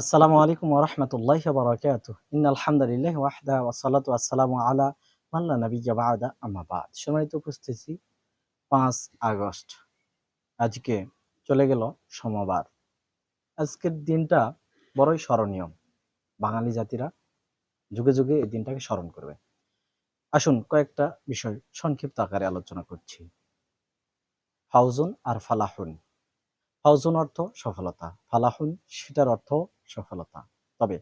আসসালামু আলাইকুম ওরহমতুল্লাহ বারকাত ইন আলহামদুলিল্লাহ ওয়াহদা ওয়াসালাতু আসসালামু আলা মাল্লা নবিয়া বাদা। আমাবাদ সম্মানিত উপস্থিতি, পাঁচ আগস্ট। আজকে চলে গেল সোমবার। আজকের দিনটা বড়ই স্মরণীয়। বাঙালি জাতিরা যুগে যুগে এই দিনটাকে স্মরণ করবে। আসুন কয়েকটা বিষয় সংক্ষিপ্ত আকারে আলোচনা করছি। ফাউজুন আর ফালাহুন। ফাউজুন অর্থ সফলতা, ফালাহুন সেটার অর্থ সফলতা। তবে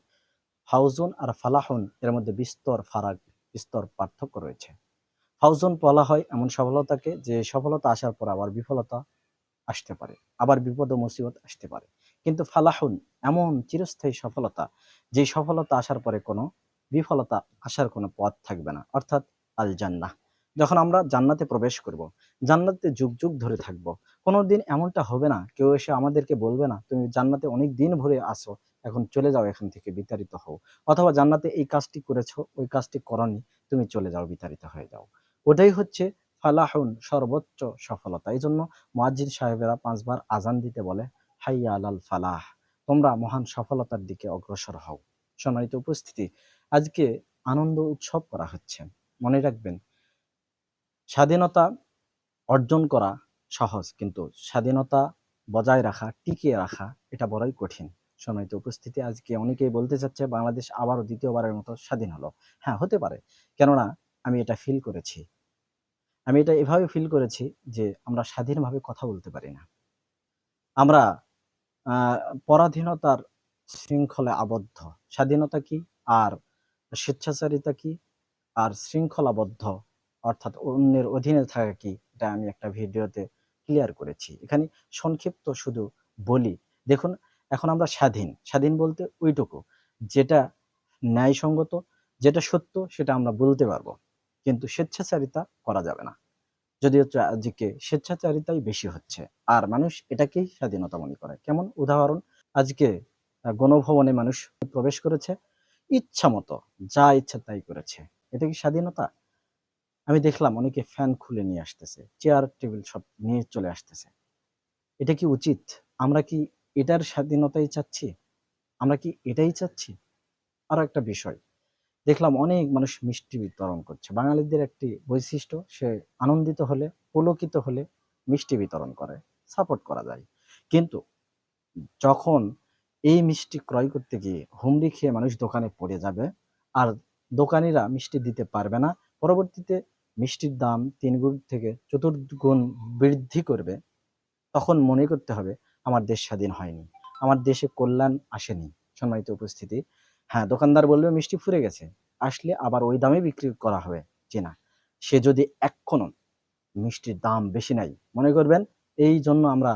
ফাউজুন আর ফালাহুন এর মধ্যে বিস্তর ফারাক, বিস্তর পার্থক্য রয়েছে। ফাউজুন বলা হয় এমন সফলতাকে যে সফলতা আসার পর আবার বিফলতা আসতে পারে, আবার বিপদ ও মুসিবত আসতে পারে। কিন্তু ফালাহুন এমন চিরস্থায়ী সফলতা যে সফলতা আসার পরে কোনো বিফলতা আসার কোনো পথ থাকবে না, অর্থাৎ আল জান্নাহ যখন আমরা জান্নাতে প্রবেশ করব, জান্নাতে যুগ যুগ ধরে থাকব, কোনোদিন এমনটা হবে না, কেউ এসে আমাদেরকে বলবে না, তুমি জান্নাতে অনেক দিন ভরে আসো এখন চলে যাও এখান থেকে, বিতাড়িত হও। অথবা, জান্নাতে এই কাজটি করেছ, ওই কাজটি করনি, তুমি চলে যাও, বিতাড়িত হয়ে যাও। ওটাই হচ্ছে ফালাহুন সর্বোচ্চ সফলতা। এই জন্য মুয়াজ্জিন সাহেবেরা পাঁচবার আজান দিতে বলে হাইয়া আলাল ফালাহ, তোমরা মহান সফলতার দিকে অগ্রসর হও। সম্মানিত উপস্থিতি, আজকে আনন্দ উৎসব করা হচ্ছে। মনে রাখবেন স্বাধীনতা অর্জন করা সহজ, কিন্তু স্বাধীনতা বজায় রাখা, টিকিয়ে রাখা, এটা বড়ই কঠিন। সম্মানিত উপস্থিতি, আজকে অনেকেই বলতে চাচ্ছে, বাংলাদেশ আবারও দ্বিতীয়বারের মতো স্বাধীন হলো। হ্যাঁ হতে পারে। কেননা, আমি এটা ফিল করেছি। আমি এটা এভাবে ফিল করেছি যে আমরা স্বাধীনভাবে কথা বলতে পারি না। আমরা পরাধীনতার শৃঙ্খলে আবদ্ধ। স্বাধীনতা কি? আর স্বেচ্ছাচারিতা কি? আর শৃঙ্খলাবদ্ধ। অর্থাৎ অন্যের অধীনে থাকা কি? এটা আমি একটা ভিডিওতে ক্লিয়ার করেছি। এখানে সংক্ষিপ্ত শুধু বলি। দেখুন, এখন আমরা স্বাধীন। স্বাধীন বলতে ওইটুকু, যেটা ন্যায়সঙ্গত, যেটা সত্য, সেটা আমরা বলতে পারব। কিন্তু স্বেচ্ছাচারিতা করা যাবে না। যদিও আজকে স্বেচ্ছাচারিতাই বেশি হচ্ছে। আর মানুষ এটাকেই স্বাধীনতা মনে করে। কেমন উদাহরণ? আজকে গণভবনে মানুষ প্রবেশ করেছে ইচ্ছা মতো যা ইচ্ছা তাই করেছে। এটা কি স্বাধীনতা? আমি দেখলাম অনেকে ফ্যান খুলে নিয়ে আসতেছে, চেয়ার, টেবিল সব নিয়ে চলে আসতেছে। এটা কি উচিত? আমরা কি এটার স্বাধীনতাই চাচ্ছি? আমরা কি এটাই চাচ্ছি? আরও একটা বিষয়। দেখলাম অনেক মানুষ মিষ্টি বিতরণ করছে। বাঙালিদের একটি বৈশিষ্ট্য, সে আনন্দিত হলে, পুলকিত হলে মিষ্টি বিতরণ করে সাপোর্ট করা যায়। কিন্তু যখন এই মিষ্টি ক্রয় করতে গিয়ে হুমড়ি খেয়ে মানুষ দোকানে পড়ে যাবে, আর দোকানিরা মিষ্টি দিতে পারবে না, পরবর্তীতে মিষ্টির দাম তিন গুণ থেকে চতুর্গুণ বৃদ্ধি করবে, তখন মনে করতে হবে আমার দেশ স্বাধীন হয়নি, আমার দেশে কল্যাণ আসেনি। সম্মানিত উপস্থিতি হ্যাঁ দোকানদার বলবে, মিষ্টি ফুরে গেছে, আসলে আবার ওই দামে বিক্রি করা হবে। যে না, সে যদি এখনও মিষ্টির দাম বেশি নাই মনে করবেন, এই জন্য আমরা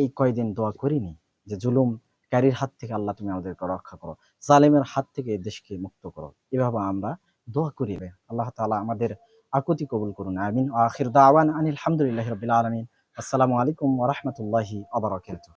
এই কয়দিন দোয়া করিনি যে জুলুম ক্যারির হাত থেকে আল্লাহ তুমি আমাদেরকে রক্ষা করো, জালেমের হাত থেকে দেশকে মুক্ত করো। এভাবে আমরা দোয়া করি আল্লাহ তালা আমাদের আকুতি কবুল করুন। আমিন। আখির দাওয়ান আনিল হামদুলিল্লাহি রবিল আলমিন। আসসালামু আলাইকুম ওরহমতুল্লাহি বারাকাতুহু।